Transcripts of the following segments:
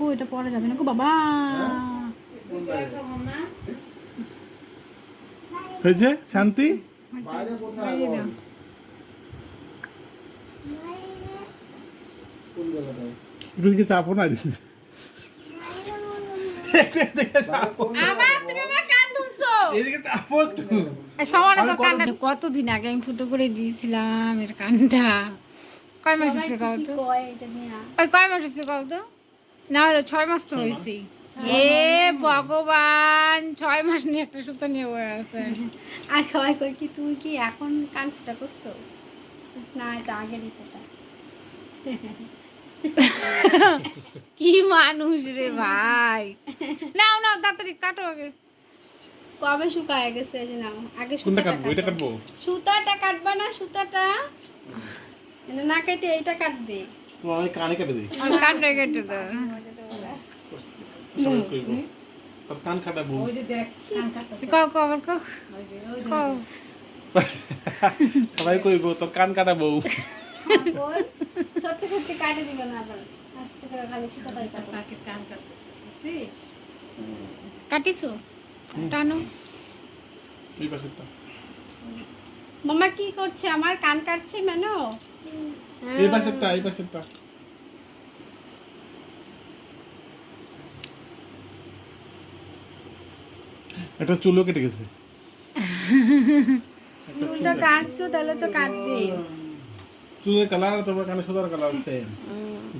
গো এটা পরে যাবে না গো বাবা। হয়েছে শান্তি? একটু চাপো না কতদিন আগে আমি ফুটো করে দিয়েছিলাম এর কানটা? কয় মাস কও তো ওই কয় মাস কও তো না হলে ছয় মাস তো হয়েছে এ ভগবান ছয় মাস নিয়ে একটা সুতো নিয়ে বয়ে আছে। আর সবাই কই কি তুমি কি এখন কান ফুটা করছ? না এটা আগের ফুটা কি মানুষ রে ভাই। নাও নাও তাড়াতাড়ি কাটো আগে। কবে শুকায় গেছে এই যে নাও আগে সুতাটা কাটবো? এটা কাটবো? সুতাটা কাটবা না সুতাটা? এটা না কেটে এইটা কাটবে। তোমার কানে কেটে দিই কানটা কেটে দাও। সব কান কাটাবো কও কও কও। কও। সবাই কইবো তোর কান কাটাবো বল, সত্যি সত্যি কাটে দিবে না আবার। আস্তে করে খালি সুতাটাই কাটবে। কাটিছো? টানো। এই পাশেরটা মামা কি করছে? আমার কান কাটছে মেনো? এই পাশেরটা এই পাশেরটা। একটা চুলও কেটে গেছে। চুলটা কাটছো তাহলে তো কাটবে। চুলের কালার তোমার কানে সুতার কালার সেম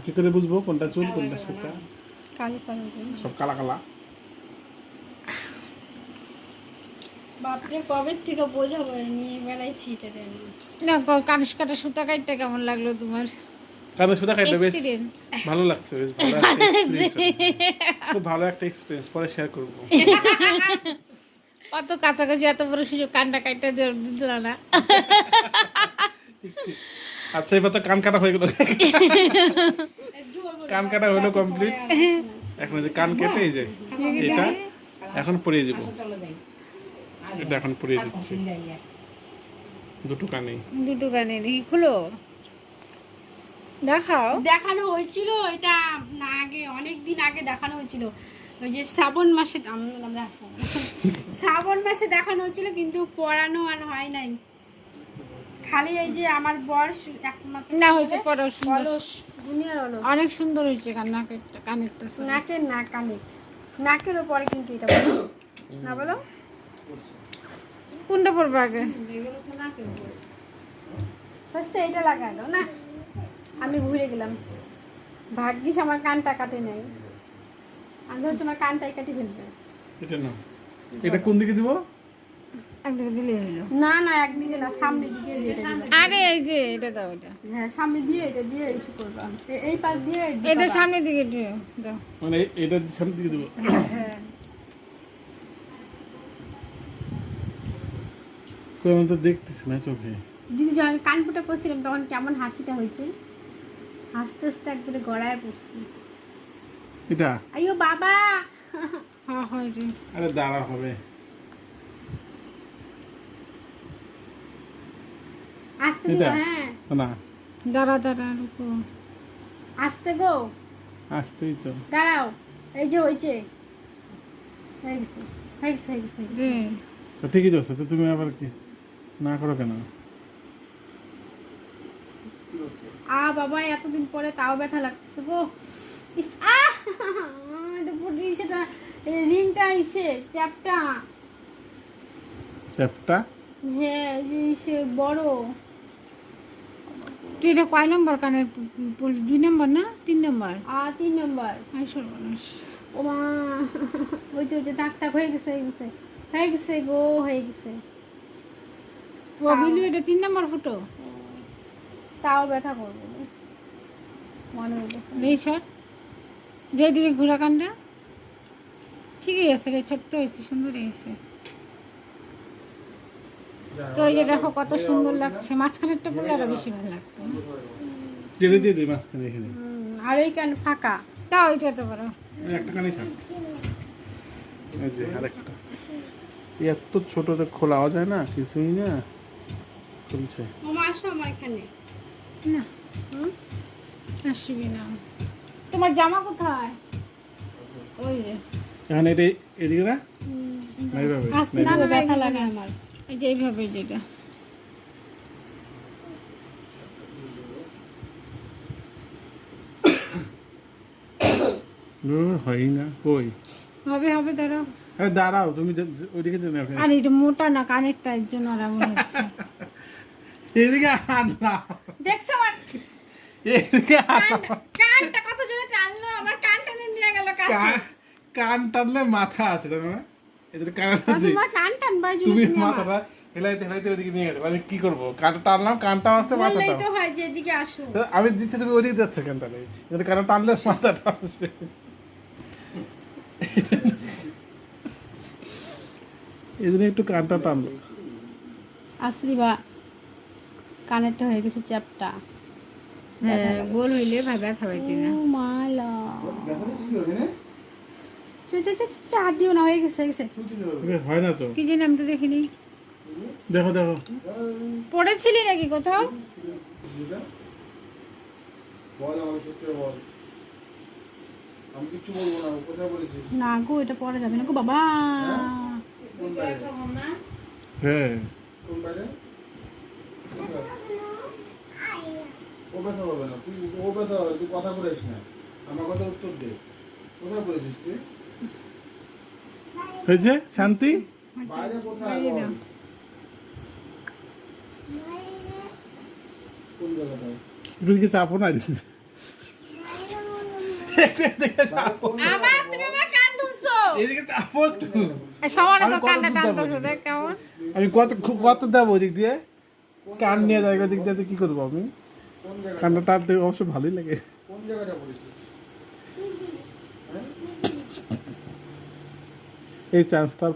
কি করে বুঝব কোনটা চুল কোনটা সুতা। কালো কালো। সব কালা কালা। বাপরে কবে থেকে বোঝাবো? নিয়ে দেন। না কানিস কাটা সুতা কাটতে কেমন লাগল তোমার? কানে সুতা বেশ ভালো লাগছে বেশ ভালো একটা খুব ভালো একটা এক্সপিরিয়েন্স পরে শেয়ার করব। অত কাছাকাছি এত বড় সুযোগ কানটা কাটতে না আচ্ছা এবার তো কান কাটা হয়ে গেল। কান কাটা হলো কমপ্লিট এখন যে কান কেটে এই যে এটা এখন পরিয়ে দিব। এটা এখন পরিয়ে দিচ্ছি। দুটো কানেই। দুটো কানে দেখি খুলো। দেখাও। দেখানো হয়েছিল এটা না আগে অনেক দিন আগে দেখানো হয়েছিল। ওই যে শ্রাবণ মাসে আমরা শ্রাবণ মাসে। দেখানো হয়েছিল কিন্তু পড়ানো আর হয় নাই। খালি এই যে আমার বয়স একমাত্র না হয়েছে পরে সুন্দর। অলস দুনিয়ার অলস। অনেক সুন্দর হয়েছে কান্না কানেরটা নাকের না কানের। নাকের ওপরে কিন্তু এটা বলো। না বলো? কোনটা পড়বে আগে? ফার্স্টে এটা লাগালো না? আমি ঘুরে গেলাম। ভাগ্যিস আমার কানটা কাটে নাই। আমি হচ্ছে আমার কানটাই কাটি ফেলবে। এটা না এটা কোন দিকে দিব? একদিকে দিলে হইল। না না একদিকে না সামনে দিকে যেটা। আরে এই যে এটা দাও এটা। হ্যাঁ সামনে দিয়ে এটা দিয়ে করবাম এই পাশ দিয়ে এটা সামনের দিকে দিও, দাও। মানে এটা সামনে দিকে দিব। হ্যাঁ। কই আমি তো দেখতেছি না চোখে। দিদি যখন কানপুটা করছিলাম তখন কেমন হাসিটা হয়েছে? হাসতে হাসতে একবারে গড়ায় পড়ছি। এটা? আইও বাবা! হ্যাঁ হয় রে। আরে দাঁড়া হবে। আসতে দিও হ্যাঁ। না। দাঁড়া দাঁড়া রুকো আসতে গো। আসতেই তো। দাঁড়াও। এই যে হয়েছে হয়ে গেছে হয়ে গেছে হয়ে গেছে তো ঠিকই তো তুমি আবার কি? না করো কেন? আ বাবা এতদিন পরে তাও ব্যথা লাগতেছে গো। আহ! এটা সেটা রিংটা ইসে চ্যাপটা। চ্যাপটা? হ্যাঁ ইসে বড়। তুই এটা কয় নম্বর কানের দুই নম্বর না? তিন নম্বর? আ তিন নম্বর। সর্বনাশ। ও মা। ওই যে ওই যে দাগ টাক হয়ে গেছে হয়ে গেছে। হয়ে গেছে গো হয়ে গেছে। ও বিলু এটা তিন নম্বর ফটো তাও ব্যথা করব। মনে হইতেছে এই শট যেদিকে ঘোরা কানটা ঠিকই আছে রে ছোট্ট হয়েছে সুন্দর হয়েছে। তো এই যে দেখো কত সুন্দর লাগছে মাঝখানেরটা করলে আরও বেশি ভালো লাগতো। কেটে দিয়ে দিই মাঝখানে এখানে। আর এই কান ফাঁকা। তাও ওইটা তো পারো এই একটা কানেই থাক। এই যে আরেকটা। এত ছোটতে খোলাও যায় না কিছুই না। খুলছে মামা আসো আমার এখানে। না। হুম? আসবি না? তোমার জামা কোথায়? এখন এটা এদিকে না? না এইভাবে। আস্তে না, ব্যথা লাগে। আমার। এই যে এইভাবে যেটা ধুর, না। কই? হবে হবে দাঁড়াও। আরে দাঁড়াও তুমি ওইদিকে আর এটা মোটা না কানেরটা এর জন্য আর এমন হচ্ছে। এদিকে দেখছ আমার এদিকে কানটা কানটা কত জোরে টানলো? আমার কান টেনে নিয়ে গেল কান- কান টানলে মাথা জানো না? এদের কান তুমি তুমি মাথাটা হেলাইতে হেলাইতে ওইদিকে নিয়ে গেলে। আমি কি করব? কানটা টানলাম কানটা আসতে মাথাটা তো হয় যে এদিকে আসো। আমি দিচ্ছি তুমি ওইদিকে যাচ্ছ কেন তাহলে? এদের কান টানলে মাথাটা আসবে। একটু কানটা টানলো। আসতে দিবা কানেরটা হয়ে গেছে চ্যাপটা। হ্যাঁ গোল হইলে ভাই ব্যথা পাইতি না। ও মালা। চ চ চ চ, চ, হাত দিও না হয়ে গেছে গেছে। হয় না তো। কি জানি আমি তো দেখিনি? দেখো দেখো। পড়েছিলি নাকি কোথাও? না গো এটা পরে যাবে না গো বাবা। হ্যাঁ? কথা বলবে না তুই ও কথা বলবে, তুই কথা বলিস না। আমার কথা উত্তর দে। কোথায় বলেছিস তুই? হয়েছে শান্তি? বাইরে কোথায়। কোন জায়গাটায়? কি চাপো না। আমি কত কত কত যাব ওদিক দিয়ে? কান নিয়ে যাই ওদিক দিয়ে কি করব আমি? কোন জায়গাটা কানটা টানতে অবশ্য ভালোই লাগে। কোন জায়গাটা এই চান্সটা